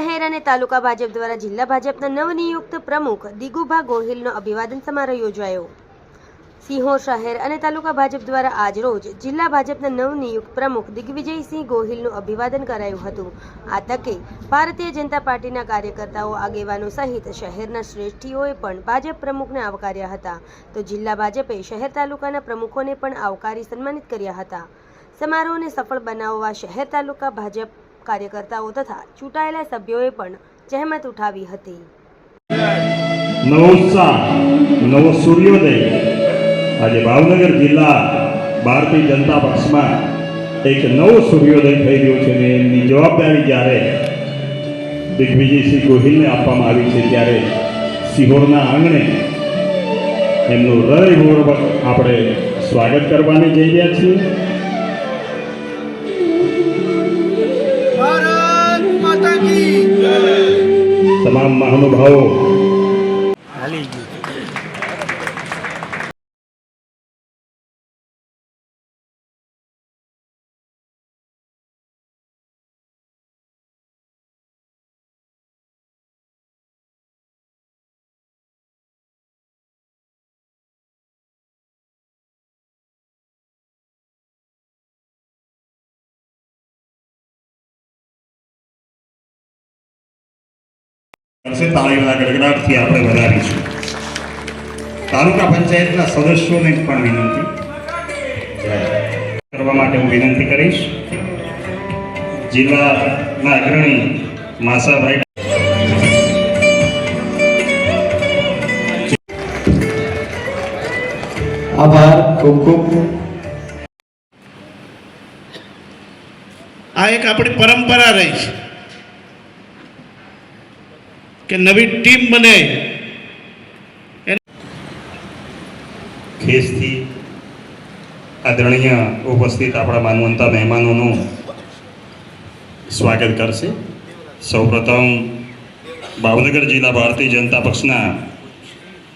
શહેર અને તાલુકા ભાજપ દ્વારા જિલ્લા ભાજપના નવનિયુક્ત પ્રમુખ દિગુભા ગોહિલનો અભિવાદન સમારોહ યોજાયો. સિંહોર શહેર અને તાલુકા ભાજપ દ્વારા આજરોજ જિલ્લા ભાજપના નવનિયુક્ત પ્રમુખ દિગ્વિજયસિંહ ગોહિલનું અભિવાદન કરાયું હતું. આ તકે ભારતીય જનતા પાર્ટીના કાર્યકર્તાઓ, આગેવાનો સહિત શહેરના શ્રેષ્ઠીઓએ પણ ભાજપ પ્રમુખને આવકાર્યા હતા. તો જિલ્લા ભાજપે શહેર તાલુકાના પ્રમુખોને પણ આવકારી સન્માનિત કર્યા હતા. સમારોહને સફળ બનાવવા શહેર તાલુકા ભાજપ કાર્યકર્તાઓ તથા ચૂંટાયેલા સભ્યોએ પણ જહેમત ઉઠાવી હતી. નવો નવો સૂર્યોદય. આજે ભાવનગર જિલ્લા ભારતીય જનતા પક્ષમાં એક નવો સૂર્યોદય થઈ રહ્યો છે ને એમની જવાબદારી જ્યારે દિગ્વિજયસિંહ ગોહિલને આપવામાં આવી છે ત્યારે સિહોરના આંગણે એમનું હૃદયપૂર્વક આપણે સ્વાગત કરવાની જઈ રહ્યા છીએ. તમામ મહાનુભાવો કરશે તાળીના ગડગડાટથી આપણે વધારીશું તાલુકા પંચાયતના સદસ્યોને પણ વિનંતી. કરવા માટે હું વિનંતી કરીશ. જિલ્લાના અગ્રણી માસાભાઈ આભાર, ખૂબ ખૂબ. આ એક આપણી પરંપરા રહી છે. કે નવી ટીમ બને. ખેસથી આદરણીય ઉપસ્થિત આપણા માનવંતા મહેમાનોનું સ્વાગત કરશે. સૌપ્રથમ ભાવનગર જિલ્લા ભારતીય જનતા પક્ષના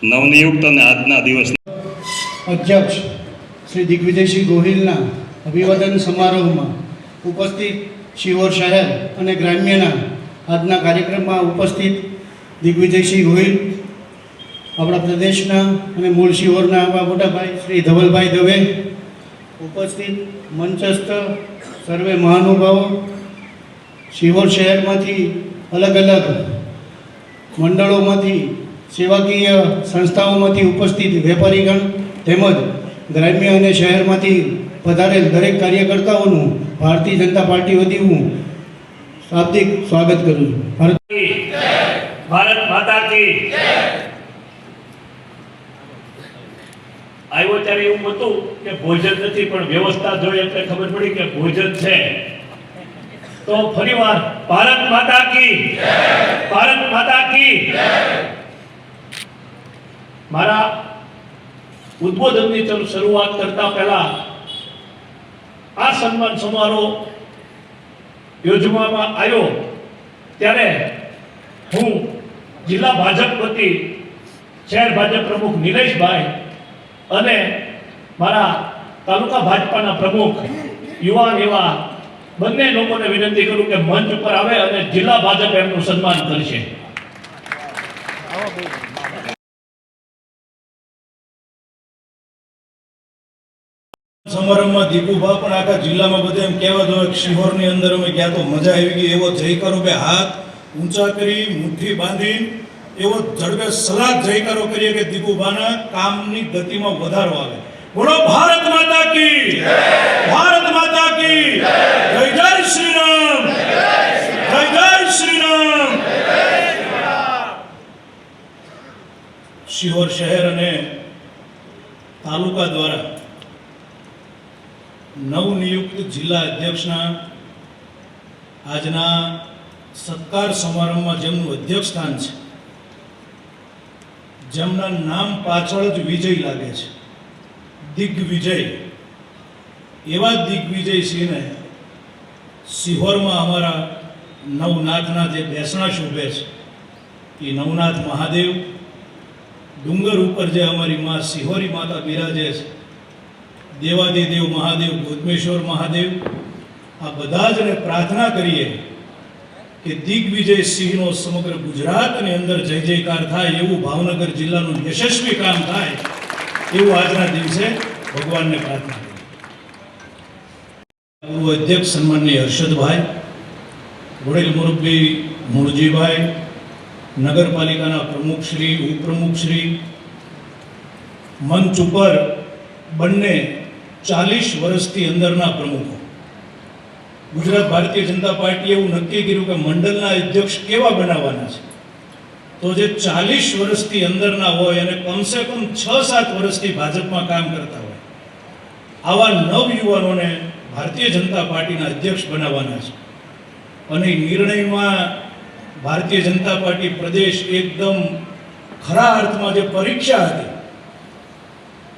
નવનિયુક્ત અને આજના દિવસ અધ્યક્ષ શ્રી દિગ્વિજયસિંહ ગોહિલના અભિવાદન સમારોહમાં ઉપસ્થિત શિહોર શહેર અને ગ્રામ્યના આજના કાર્યક્રમમાં ઉપસ્થિત દિગ્વિજયસિંહ ગોહિલ આપણા પ્રદેશના અને મૂળ શિહોરના આપણા મોટાભાઈ શ્રી ધવલભાઈ દવે, ઉપસ્થિત મંચસ્થ સર્વે મહાનુભાવો શિહોર શહેરમાંથી અલગ અલગ મંડળોમાંથી સેવાકીય સંસ્થાઓમાંથી ઉપસ્થિત વેપારીગણ તેમજ ગ્રામ્ય અને શહેરમાંથી પધારેલ દરેક કાર્યકર્તાઓનું ભારતીય જનતા પાર્ટી વતી હું શાબ્દિક સ્વાગત કરું છું. ભારત ભારત માતા કી આવ્યો ત્યારે એવું હતું કે ભોજન નથી પણ વ્યવસ્થા જોઈ એટલે ખબર પડી કે ભોજન છે. તો ફરીવાર ભારત માતા કી ભારત માતા કી મારા ઉદ્બોધનની શરૂઆત કરતા પહેલા આ સન્માન સમારોહ યોજવામાં આવ્યો. ત્યારે હું જિલ્લા ભાજપ વતી શહેર ભાજપ પ્રમુખ નિલેશભાઈ અને મારા તાલુકા ભાજપાના પ્રમુખ યુવાન એવા બંને લોકોને વિનંતી કરું કે મંચ ઉપર આવે અને જિલ્લા ભાજપ એમનું સન્માન કરશે. સમારંભમાં દીપુભા પણ આખા જિલ્લામાં બધે એમ કહેવા દો શિહોરની અંદર અમે ગયા તો મજા આવી ગઈ, એવો જય કરો કે હાથ ઊંચા કરી, મુઠ્ઠી બાંધી, એવો જડબે સલાહ જયકારો કરીએ કે દીપુભાના કામની ગતિમાં વધારો આવે. બોલો, ભારત માતા કી ભારત માતા કી જય! જય શ્રી રામ જય જય શ્રી રામ શિહોર શહેર અને તાલુકા દ્વારા નવનિયુક્ત જિલ્લા અધ્યક્ષના આજના સત્કાર સમારંભમાં જેમનું અધ્યક્ષ સ્થાન છે, જેમના નામ પાછળ જ વિજય લાગે છે. દિગ્વિજય. એવા દિગ્વિજયસિંહને સિહોરમાં અમારા નવનાથના જે બેસણા શોભે છે, એ નવનાથ મહાદેવ, ડુંગર ઉપર જે અમારી માં સિહોરી માતા બિરાજે છે, દેવાદિદેવ મહાદેવ ગોદમેશ્વર મહાદેવ, આ બધા જને પ્રાર્થના કરીએ કે દિગ્વિજય સિંહનો સમગ્ર ગુજરાતની અંદર જય જયકાર થાય એવું ભાવનગર જિલ્લાનું યશસ્વી કામ થાય એવું આજના દિવસે ભગવાનને પ્રાર્થના અધ્યક્ષ સન્માનની હર્ષદભાઈ, વડીલ મુરબ્બી મૂળજીભાઈ નગરપાલિકાના પ્રમુખશ્રી ઉપપ્રમુખશ્રી મંચ ઉપર બંને ચાલીસ વર્ષથી અંદરના પ્રમુખો. ગુજરાત ભારતીય જનતા પાર્ટીએ એવું નક્કી કર્યું કે મંડળના અધ્યક્ષ કેવા બનાવવાના છે? તો જે ચાલીસ વર્ષથી અંદરના હોય અને કમસે કમ છ સાત વર્ષથી ભાજપમાં કામ કરતા હોય, આવા નવ યુવાનોને ભારતીય જનતા પાર્ટીના અધ્યક્ષ બનાવવાના છે. અને નિર્ણયમાં ભારતીય જનતા પાર્ટી પ્રદેશ એકદમ ખરા અર્થમાં જે પરીક્ષા હતી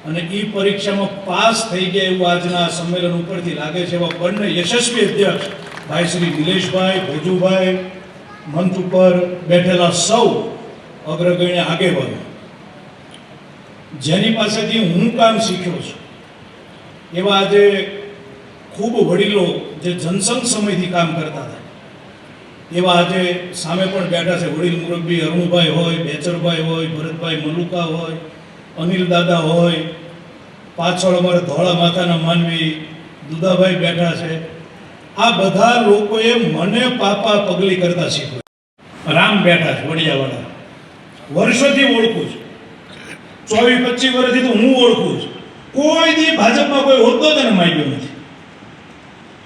અને એ પરીક્ષામાં પાસ થઈ ગયા એવું આજના સંમેલન ઉપરથી લાગે છે એવા બંને યશસ્વી અધ્યક્ષ ભાઈ શ્રી નિલેશભાઈ ભોજુભાઈ મંચ ઉપર બેઠેલા સૌ અગ્રગણ્ય આગેવાનો. જેની પાસેથી હું કામ શીખ્યો છું. એવા આજે ખૂબ વડીલો જે જનસંઘ સમયથી કામ કરતા હતા. એવા આજે સામે પણ બેઠા છે વડીલ મુરબ્બી અરુણભાઈ હોય, બેચરભાઈ હોય, ભરતભાઈ મલુકા હોય અનિલ દાદા હોય, પાછળ અમારે ધોળા માથાના માનવી દુદાભાઈ બેઠા છે. આ બધા લોકોએ મને પાપા પગલી કરતા શીખવ્યું. રામ બેઠા છે, વડિયાવાળા. વર્ષોથી ઓળખું છું. ચોવીસ, પચીસ વર્ષથી તો હું ઓળખું છું. કોઈ દી ભાજપમાં કોઈ જ એને માગ્યો નથી.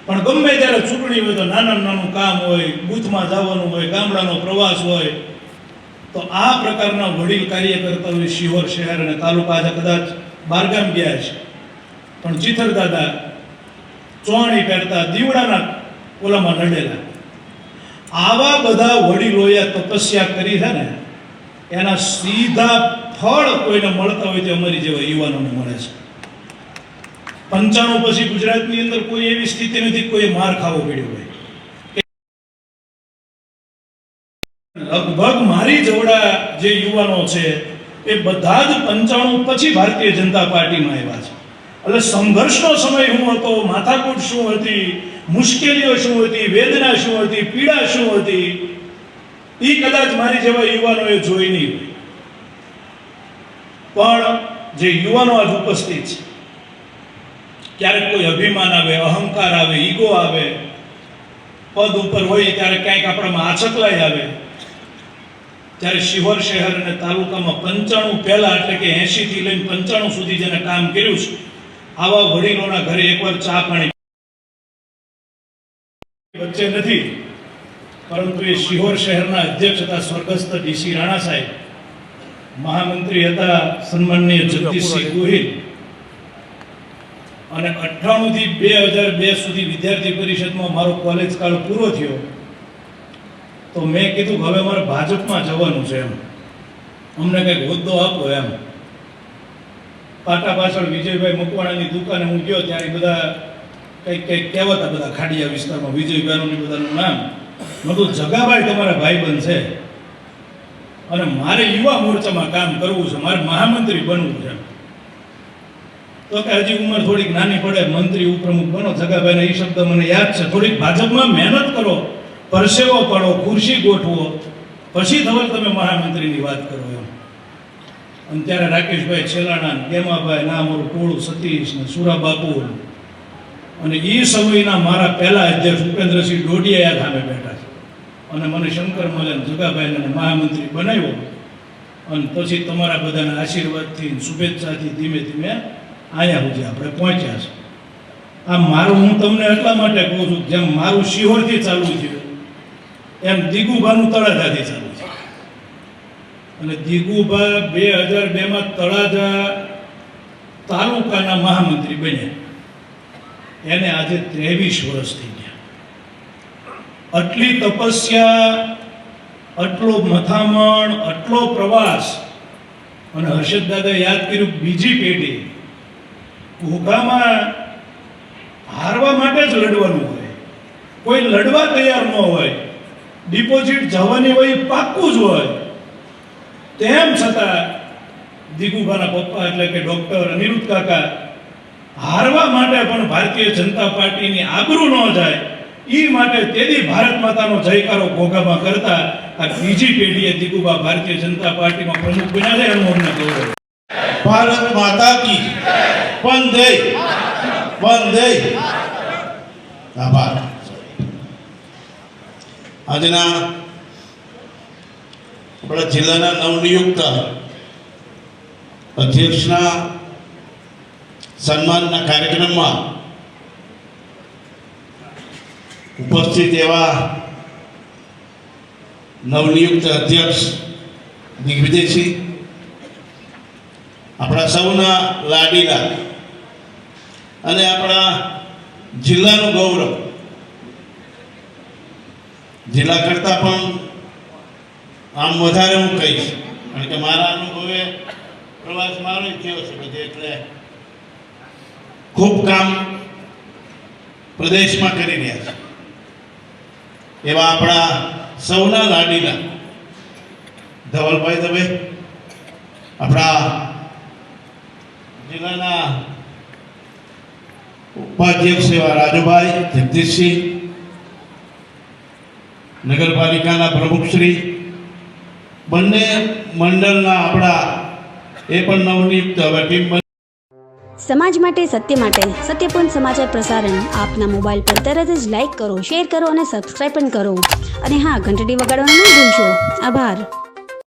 પણ ગમે ત્યારે ચૂંટણી હોય તો નાના નાનું કામ હોય, બૂથમાં જવાનું હોય, ગામડાનો પ્રવાસ હોય તો આ પ્રકારના વડીલ કાર્ય કરતા હોય શિહોર શહેર અને તાલુકા આજે કદાચ બારગામ ગયા છે. પણ ચિથર દાદા ચોણી પહેરતા દીવડાના ઓલામાં નડેલા. આવા બધા વડીલોએ તપસ્યા કરી છે ને, એના સીધા ફળ કોઈને મળતા હોય તે અમારી જેવા યુવાનોને મળે છે. પંચાણું પછી ગુજરાતની અંદર કોઈ એવી સ્થિતિ નથી કોઈ માર ખાવો પડ્યો હોય. લગભગ મારી જોડા જે યુવાનો છે, એ બધા જ પંચાણું પછી ભારતીય જનતા પાર્ટીમાં આવ્યા છે. એટલે સંઘર્ષનો સમય હું હતો, માથાકૂટ શું હતી, મુશ્કેલીઓ શું હતી, વેદના શું હતી, પીડા શું હતી, એ કદાચ મારી જેવા યુવાનોએ જોઈ નહીં પણ જે યુવાનો આજ ઉપસ્થિત છે, ક્યારેક કોઈ અભિમાન આવે, અહંકાર આવે, ઈગો આવે, પદ ઉપર હોય ત્યારે ક્યાંક આપણામાં આછકલાઈ આવે ત્યારે શિહોર શહેર અને તાલુકામાં પંચાણું પહેલા એટલે કે એંશીથી લઈને પંચાણું સુધી જેને કામ કર્યું છે, આવા વડીલોના ઘરે એકવાર ચા પાણી વચ્ચે નથી. પરંતુ એ શિહોર શહેરના અધ્યક્ષ હતા સ્વર્ગસ્થ ડીસી રાણા સાહેબ. મહામંત્રી હતા સન્માનનીય જગદીશસિંહ ગોહિલ. અને અઠ્ઠાણું થી બે હજાર બે સુધી વિદ્યાર્થી પરિષદમાં મારો કોલેજ કાળ પૂરો થયો. તો મેં કીધું હવે મારે ભાજપમાં જવાનું છે એમ. અમને કંઈક હોદ્દો આપો એમ. પાટા પાછળ વિજયભાઈ મકવાણાની દુકાને હું ગયો ત્યારે બધા કંઈક કંઈક કહેવાતા બધા ખાડિયા વિસ્તારમાં, વિજયભાઈનું બધાનું નામ. બધું જગાભાઈ તમારા ભાઈબંધ છે. અને મારે યુવા મોરચામાં કામ કરવું છે, મારે મહામંત્રી બનવું છે. તો કે હજી ઉંમર થોડીક નાની પડે, મંત્રી ઉપપ્રમુખ બનો. જગાભાઈને એ શબ્દ મને યાદ છે. થોડીક ભાજપમાં મહેનત કરો. પરસેવો પડો, ખુરશી ગોઠવો. પછી ધવલ તમે મહામંત્રીની વાત કરો એમ. અને ત્યારે રાકેશભાઈ છેલાણા, ગેમાભાઈ ના અમારું ટોળું સતીશ ને સુરાબાપુ અને એ સમયના મારા પહેલા અધ્યક્ષ ઉપેન્દ્રસિંહ ડોડિયા સામે બેઠા છે. અને મને શંકર મલન જગાભાઈને મહામંત્રી બનાવ્યો. અને પછી તમારા બધાના આશીર્વાદથી શુભેચ્છાથી ધીમે ધીમે અહીંયા સુધી આપણે પહોંચ્યા છે. આ મારું હું તમને એટલા માટે કહું છું જેમ મારું શિહોરથી ચાલુ થયું એમ દિગુભાનું તળાજાથી ચાલુ છે. અને દિગુભા બે હજાર બેમાં તળાજા તાલુકાના મહામંત્રી બન્યા. એને આજે ત્રેવીસ વર્ષ થઈ ગયા. આટલી તપસ્યા, આટલો મથામણ, આટલો પ્રવાસ, અને હર્ષદ દાદા યાદ કર્યું બીજી પેઢી ઘોઘામાં હારવા માટે જ લડવાનું હોય. કોઈ લડવા તૈયાર ન હોય. ડિપોઝિટ જવાની હોય પાક્કું જ હોય. તેમ છતાં દિગુભાના પપ્પા એટલે કે ડોક્ટર અનિરુદ્ધ કાકા હારવા માટે પણ ભારતીય જનતા પાર્ટીની આબરૂ ન જાય એ માટે તેદી ભારત માતાનો જયકારો ઘોઘામાં કરતા આ બીજી પેઢીએ દીગુબા ભારતીય જનતા પાર્ટીમાં પ્રમુખ બન્યા છે, એનું અમને ગૌરવ. ભારત માતા કી વંદે. વંદે. આભાર. આજના આપણા જિલ્લાના નવનિયુક્ત અધ્યક્ષના સન્માનના કાર્યક્રમમાં ઉપસ્થિત એવા નવનિયુક્ત અધ્યક્ષ દિગ્વિજયસિંહ, આપણા સૌના લાડીલા અને આપણા જિલ્લાનું ગૌરવ જિલ્લા કરતાં પણ આમ વધારે હું કહીશ. કારણ કે મારા અનુભવે પ્રવાસ મારો થયો છે બધે, એટલે ખૂબ કામ પ્રદેશમાં કરી રહ્યા છે. એવા આપણા સૌના લાડીલા ધવલભાઈ દવે આપણા જિલ્લાના ઉપાધ્યક્ષ એવા રાજુભાઈ, જગદીશસિંહ નગરપાલિકાના પ્રમુખશ્રી બંને મંડળના આપણા એ પણ નવનિયુક્ત હવે ટીમ સમાજ માટે સત્ય માટે સત્યપૂર્ણ સમાચાર પ્રસારણ આપના મોબાઈલ પર તરત જ લાઈક કરો, શેર કરો અને સબસ્ક્રાઈબ પણ કરો. અને હા, ઘંટડી વગાડવાનું ન ભૂલશો. આભાર.